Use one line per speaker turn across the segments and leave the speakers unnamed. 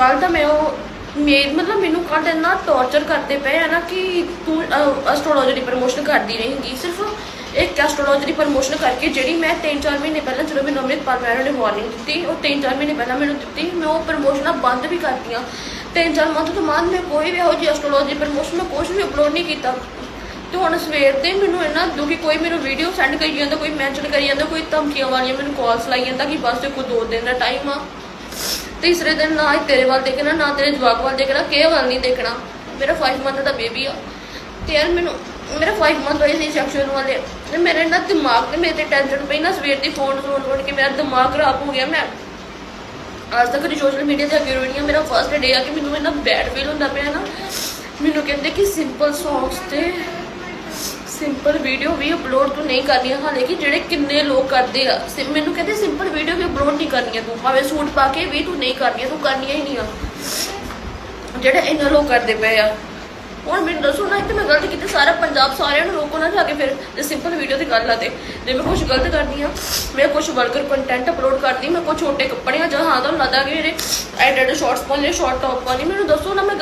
ਕੱਲ ਤਾਂ ਮੈਂ ਉਹ ਮੇ ਮਤਲਬ ਮੈਨੂੰ ਕੱਲ ਇੰਨਾ ਟੌਰਚਰ ਕਰਦੇ ਪਏ ਆ ਨਾ ਕਿ ਤੂੰ ਐਸਟ੍ਰੋਲੋਜੀ ਦੀ ਪ੍ਰਮੋਸ਼ਨ ਕਰਦੀ ਰਹੇਂਗੀ ਸਿਰਫ ਇੱਕ ਐਸਟ੍ਰੋਲੋਜੀ ਦੀ ਪ੍ਰਮੋਸ਼ਨ ਕਰਕੇ ਜਿਹੜੀ ਮੈਂ 3-4 ਮਹੀਨੇ ਪਹਿਲਾਂ ਜਦੋਂ ਮੈਨੂੰ ਅੰਮ੍ਰਿਤਪਾਲ ਮੈਡਮ ਨੇ ਵਾਰਨਿੰਗ ਦਿੱਤੀ, ਉਹ 3-4 ਮਹੀਨੇ ਪਹਿਲਾਂ ਮੈਨੂੰ ਦਿੱਤੀ, ਮੈਂ ਉਹ ਪ੍ਰਮੋਸ਼ਨਾਂ ਬੰਦ ਵੀ ਕਰਤੀਆਂ। 3-4 ਮੰਥ ਤੋਂ ਬਾਅਦ ਮੈਂ ਕੋਈ ਵੀ ਇਹੋ ਜਿਹੀ ਐਸਟ੍ਰੋਲੋਜੀ ਪ੍ਰਮੋਸ਼ਨ ਮੈਂ ਕੁਝ ਵੀ ਅਪਲੋਡ ਨਹੀਂ ਕੀਤਾ। ਤੇ ਹੁਣ ਸਵੇਰ ਤੇ ਮੈਨੂੰ ਇੰਨਾ ਦੁਖੀ, ਕੋਈ ਮੈਨੂੰ ਵੀਡੀਓ ਸੈਂਡ ਕਰੀ ਜਾਂਦਾ, ਕੋਈ ਮੈਂਸ਼ਨ ਕਰੀ ਜਾਂਦਾ, ਕੋਈ ਧਮਕੀਆਂ ਵਾਲੀਆਂ ਮੈਨੂੰ ਕਾਲਸ ਲਾਈ ਜਾਂਦਾ ਕਿ ਬਸ ਤੇ ਕੋਈ ਦੋ ਦਿਨ ਦਾ ਟਾਈਮ ਆ। ਤੀਸਰੇ ਦਿਨ ਨਾ ਹੀ ਤੇਰੇ ਵੱਲ ਦੇਖਣਾ, ਨਾ ਤੇਰੇ ਜਵਾਕ ਵੱਲ ਦੇਖਣਾ, ਕਿਸੇ ਵੱਲ ਨਹੀਂ ਦੇਖਣਾ। ਮੇਰਾ 5 ਮੰਥ ਦਾ ਬੇਬੀ ਆ। ਤੇ ਯਾਰ ਮੈਨੂੰ, ਮੇਰਾ 5 ਮੰਥ ਹੋਏ ਸੀ ਸੈਕਸ਼ਨ ਵਾਲੇ। ਤੇ ਮੇਰੇ ਨਾ ਦਿਮਾਗ ਤੇ ਮੇਰੇ ਤੇ ਟੈਨਸ਼ਨ ਪਈ ਨਾ, ਸਵੇਰ ਦੀ ਫੋਨ ਫੋਨ ਫੋਨ ਕੇ ਮੇਰਾ ਦਿਮਾਗ ਖਰਾਬ ਹੋ ਗਿਆ। ਮੈਂ ਅੱਜ ਤੱਕ ਦੀ ਸੋਸ਼ਲ ਮੀਡੀਆ ਤੇ ਅੱਗੇ ਰੋਣੀ ਆ। ਮੇਰਾ ਫਰਸਟ ਡੇ ਆ ਕਿ ਮੈਨੂੰ ਇੰਨਾ ਬੈਡ ਫੀਲ ਹੁੰਦਾ ਪਿਆ ਨਾ। ਮੈਨੂੰ ਕਹਿੰਦੇ ਕਿ ਸਿੰਪਲ ਸੌਂਗਸ ਤੇ ਸਿੰਪਲ ਵੀਡੀਓ ਵੀ ਅਪਲੋਡ ਤੂੰ ਨਹੀਂ ਕਰਨੀ ਹਾਲੇ ਕਿ ਜਿਹੜੇ ਕਿੰਨੇ ਲੋਕ ਕਰਦੇ ਆ। ਸਿ- ਮੈਨੂੰ ਕਹਿੰਦੇ ਸਿੰਪਲ ਵੀਡੀਓ ਵੀ ਅਪਲੋਡ ਨਹੀਂ ਕਰਨੀਆਂ ਤੂੰ, ਭਾਵੇਂ ਸੂਟ ਪਾ ਕੇ ਵੀ ਤੂੰ ਨਹੀਂ ਕਰਨੀਆਂ, ਤੂੰ ਕਰਨੀਆਂ ਹੀ ਨਹੀਂ ਆ। ਜਿਹੜੇ ਇੰਨਾ ਲੋਕ ਕਰਦੇ ਪਏ ਆ। ਹੁਣ ਮੈਨੂੰ ਦੱਸੋ ਨਾ ਕਿ ਮੈਂ ਗਲਤ ਕੀਤੀ, ਸਾਰਾ ਪੰਜਾਬ ਸਾਰਿਆਂ ਨੂੰ ਰੋਕੋ ਨਾ ਜਾ ਕੇ ਫਿਰ ਜੇ ਸਿੰਪਲ ਵੀਡੀਓ ਤੇ ਗੱਲ ਆ ਤੇ। ਜੇ ਮੈਂ ਕੁਝ ਗਲਤ ਕਰਦੀ ਆ, ਮੈਂ ਕੁਝ ਵਲਗਰ ਕੰਟੈਂਟ ਅਪਲੋਡ ਕਰਦੀ, ਮੈਂ ਕੁਝ ਛੋਟੇ ਕੱਪੜੇ ਆ ਜਾਂ ਹਾਂ ਤਾਂ ਲੱਗਦਾ ਕਿ ਮੇਰੇ ਐਡਿਟ ਸ਼ਾਰਟਸ ਪਾਉਣੇ ਸ਼ਾਰਟ ਟੌਪ ਪਾਉਣੀ ਮੈਨੂੰ ਦੱਸੋ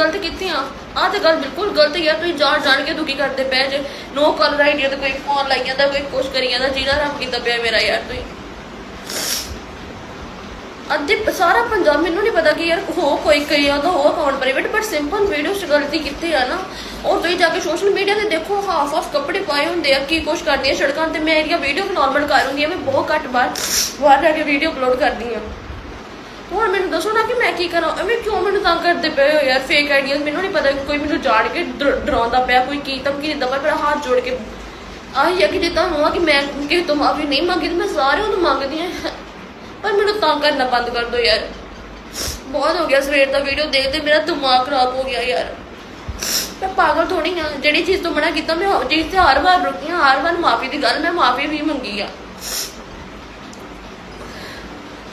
ਗਲਤ ਕੀਤੀ ਆਹ ਤੇ ਗੱਲ ਬਿਲਕੁਲ ਗਲਤ ਹੀ ਤੁਸੀਂ ਜਾਣ ਜਾਣ ਕੇ ਦੁਖੀ ਕਰਦੇ ਪਏ ਜੇ। ਨੋ ਕਲਰ ਆਈਡੀਆ ਤੇ ਕੋਈ ਫੋਨ ਲਾਈ ਜਾਂਦਾ, ਕੋਈ ਕੁਛ ਕਰੀ ਜਾਂਦਾ। ਜਿਹਦਾ ਰੰਗ ਕੀਤਾ ਪਿਆ ਮੇਰਾ ਯਾਰ ਤੁਸੀਂ। ਅੱਧੇ ਸਾਰਾ ਪੰਜਾਬ ਮੈਨੂੰ ਨਹੀਂ ਪਤਾ ਕਿ ਯਾਰ ਹੋ ਕੋਈ ਕਈ ਉਹਦਾ ਹੋ account private but simple video 'ਚ ਗਲਤੀ ਕੀਤੀ ਆ ਨਾ? ਔਰ ਤੁਸੀਂ ਜਾ ਕੇ ਸੋਸ਼ਲ ਮੀਡੀਆ ਤੇ ਦੇਖੋ ਹਾਫ ਹਾਫ ਕੱਪੜੇ ਪਾਏ ਹੁੰਦੇ ਆ, ਕੀ ਕੁਛ ਕਰਦੀ ਆ ਸੜਕਾਂ ਤੇ। ਮੈਂ ਇਹਦੀਆਂ ਵੀਡੀਓ ਨਾਰਮਲ ਕਰ ਮੈਂ ਬਹੁਤ ਘੱਟ ਬਾਰ ਬਾਹਰ ਜਾ ਕੇ ਵੀਡੀਓ ਅਪਲੋਡ ਕਰਦੀ ਆ। ਹੁਣ ਮੈਨੂੰ ਦੱਸੋ ਨਾ ਕਿ ਮੈਂ ਕੀ ਕਰਾਂ? ਐਵੇਂ ਕਿਉਂ ਮੈਨੂੰ ਤੰਗ ਕਰਦੇ ਪਏ ਹੋ ਯਾਰ? ਫੇਕ ਆਈਡੀਆਂ ਮੈਨੂੰ ਨਹੀਂ ਪਤਾ ਕੋਈ ਮੈਨੂੰ ਜਾਣ ਕੇ ਡਰਾਉਂਦਾ ਪਿਆ, ਕੋਈ ਕੀ ਧਮਕੀ ਦਿੰਦਾ ਪਿਆ, ਮੇਰਾ ਹੱਥ ਜੋੜ ਕੇ। ਆਹੀ ਆ ਜੇ ਤੁਹਾਨੂੰ ਆ ਕਿ ਮੈਂ ਕਿਸੇ ਤੋਂ ਮਾਫੀ ਨਹੀਂ ਮੰਗੀ ਮੈਂ ਸਾਰਿਆਂ ਤੋਂ ਮੰਗਦੀ ਆ ਪਰ ਮੈਨੂੰ ਤੰਗ ਕਰਨਾ ਬੰਦ ਕਰ ਦਿਓ ਯਾਰ। ਬਹੁਤ ਹੋ ਗਿਆ ਸਵੇਰ ਦਾ ਵੀਡੀਓ ਦੇਖਦੇ ਮੇਰਾ ਦਿਮਾਗ ਖਰਾਬ ਹੋ ਗਿਆ ਯਾਰ। ਮੈਂ ਪਾਗਲ ਥੋੜੀ ਆ। ਜਿਹੜੀ ਚੀਜ਼ ਤੋਂ ਮਨਾ ਕੀਤਾ, ਮੈਂ ਉਹ ਤੇ ਹਰ ਵਾਰ ਰੁਕੀ ਹਾਂ ਹਰ ਵਾਰ ਮਾਫੀ ਦੀ ਗੱਲ, ਮੈਂ ਮਾਫੀ ਵੀ ਮੰਗੀ ਆ।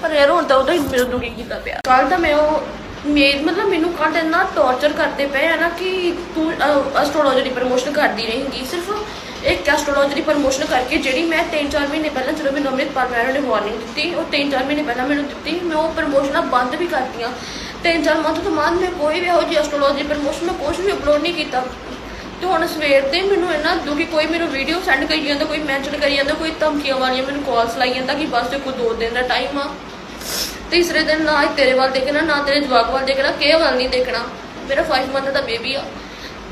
ਪਰ ਯਾਰ ਹੁਣ ਤਾਂ ਉਹਦਾ ਹੀ ਮੇਰੇ ਦੁਖੀ ਕੀਤਾ ਪਿਆ। ਕੱਲ ਤਾਂ ਮੈਂ ਉਹ ਮੇ ਮਤਲਬ ਮੈਨੂੰ ਕੱਲ ਇੰਨਾ ਟੌਰਚਰ ਕਰਦੇ ਪਏ ਆ ਨਾ ਕਿ ਤੂੰ ਐਸਟ੍ਰੋਲੋਜੀ ਦੀ ਪ੍ਰਮੋਸ਼ਨ ਕਰਦੀ ਰਹੇਂਗੀ। ਸਿਰਫ ਇੱਕ ਐਸਟ੍ਰੋਲੋਜੀ ਦੀ ਪ੍ਰਮੋਸ਼ਨ ਕਰਕੇ ਜਿਹੜੀ ਮੈਂ 3-4 ਮਹੀਨੇ ਪਹਿਲਾਂ ਜਦੋਂ ਮੈਨੂੰ ਅੰਮ੍ਰਿਤਪਾਲ ਮੈਡਮ ਨੇ ਵਾਰਨਿੰਗ ਦਿੱਤੀ, ਉਹ 3-4 ਮਹੀਨੇ ਪਹਿਲਾਂ ਮੈਨੂੰ ਦਿੱਤੀ, ਮੈਂ ਉਹ ਪ੍ਰਮੋਸ਼ਨਾਂ ਬੰਦ ਵੀ ਕਰਤੀਆਂ। 3-4 ਮੰਥ ਤੋਂ ਬਾਅਦ ਮੈਂ ਕੋਈ ਵੀ ਇਹੋ ਜਿਹੀ ਐਸਟ੍ਰੋਲੋਜੀ ਪ੍ਰਮੋਸ਼ਨ ਮੈਂ ਕੁਝ ਵੀ ਅਪਲੋਡ ਨਹੀਂ ਕੀਤਾ। ਤੇ ਹੁਣ ਸਵੇਰ ਤੇ ਮੈਨੂੰ ਇੰਨਾ ਦੁਖੀ ਕੋਈ ਮੈਨੂੰ ਵੀਡੀਓ ਸੈਂਡ ਕਰੀ ਜਾਂਦਾ, ਕੋਈ ਮੈਂਸ਼ਨ ਕਰੀ ਜਾਂਦਾ, ਕੋਈ ਧਮਕੀਆਂ ਵਾਲੀਆਂ ਮੈਨੂੰ ਕਾਲਸ ਲਾਈ ਜਾਂਦਾ ਕਿ ਬਸ ਤੇ ਕੋਈ ਦੋ ਦਿਨ ਦਾ ਟਾਈਮ ਆ। ਤੀਸਰੇ ਦਿਨ ਨਾ ਹੀ ਤੇਰੇ ਵੱਲ ਦੇਖਣਾ, ਨਾ ਤੇਰੇ ਜਵਾਕ ਵੱਲ ਦੇਖਣਾ, ਕਿਸੇ ਵੱਲ ਨਹੀਂ ਦੇਖਣਾ। ਮੇਰਾ 5 ਮੰਥ ਦਾ ਬੇਬੀ ਆ।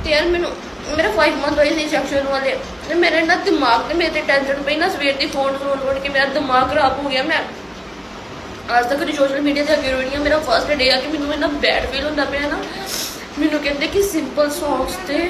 ਤੇ ਯਾਰ ਮੈਨੂੰ, ਮੇਰਾ 5 ਮੰਥ ਹੋਈ ਸੀ ਸੈਕਸ਼ਨ ਵਾਲੇ। ਤੇ ਮੇਰੇ ਨਾ ਦਿਮਾਗ ਤੇ ਮੇਰੇ ਤੇ ਟੈਨਸ਼ਨ ਪਈ ਨਾ, ਸਵੇਰ ਦੀ ਫੋਨ ਫੋਨ ਫੋਨ ਕੇ ਮੇਰਾ ਦਿਮਾਗ ਖਰਾਬ ਹੋ ਗਿਆ ਮੈਂ। ਅੱਜ ਤੱਕ ਦੀ ਸੋਸ਼ਲ ਮੀਡੀਆ ਤੇ ਅੱਗੇ ਰੋਣੀ ਆ, ਮੇਰਾ ਫਰਸਟ ਡੇ ਆ ਕਿ ਮੈਨੂੰ ਇੰਨਾ ਬੈਡ ਫੀਲ ਹੁੰਦਾ ਪਿਆ ਨਾ। ਮੈਨੂੰ ਕਹਿੰਦੇ ਕਿ ਸਿੰਪਲ ਸੌਂਗਸ ਤੇ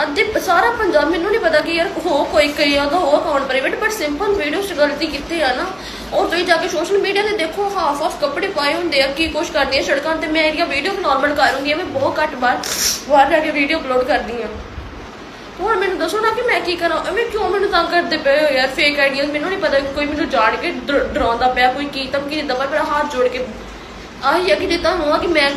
ਅੱਧੇ ਸਾਰਾ ਪੰਜਾਬ ਮੈਨੂੰ ਨਹੀਂ ਪਤਾ ਕਿ ਯਾਰ ਹੋ ਕੋਈ ਕਈ ਉਹਦਾ ਹੋ account private but simple video 'ਚ ਗਲਤੀ ਕੀਤੀ ਆ ਨਾ। ਔਰ ਤੁਸੀਂ ਜਾ ਕੇ ਸੋਸ਼ਲ ਮੀਡੀਆ ਤੇ ਦੇਖੋ ਹਾਫ ਆਫ ਕੱਪੜੇ ਪਾਏ ਹੁੰਦੇ ਆ, ਕੀ ਕੁਛ ਕਰਦੀ ਆ ਸੜਕਾਂ ਤੇ। ਮੈਂ ਇਹਦੀਆਂ ਵੀਡੀਓ ਨਾਰਮਲ ਕਰੂੰਗੀ ਮੈਂ ਬਹੁਤ ਘੱਟ ਬਾਰ ਬਾਹਰ ਜਾ ਕੇ ਵੀਡੀਓ ਅਪਲੋਡ ਕਰਦੀ ਆ। ਹੁਣ ਮੈਨੂੰ ਦੱਸੋ ਨਾ ਕਿ ਮੈਂ ਕੀ ਕਰਾਂ? ਐਵੇਂ ਕਿਉਂ ਮੈਨੂੰ ਤੰਗ ਕਰਦੇ ਪਏ ਹੋ ਯਾਰ? ਫੇਕ ਆਈਡੀਆਂ ਮੈਨੂੰ ਨਹੀਂ ਪਤਾ ਕੋਈ ਮੈਨੂੰ ਜਾਣ ਕੇ ਡਰਾਉਂਦਾ ਪਿਆ, ਕੋਈ ਕੀ ਧਮਕੀ ਦਿੰਦਾ ਪਿਆ, ਮੇਰਾ ਹੱਥ ਜੋੜ ਕੇ। ਆਹੀ ਆ ਕਿ ਜੇ ਤੁਹਾਨੂੰ ਆ ਕਿ ਮੈਂ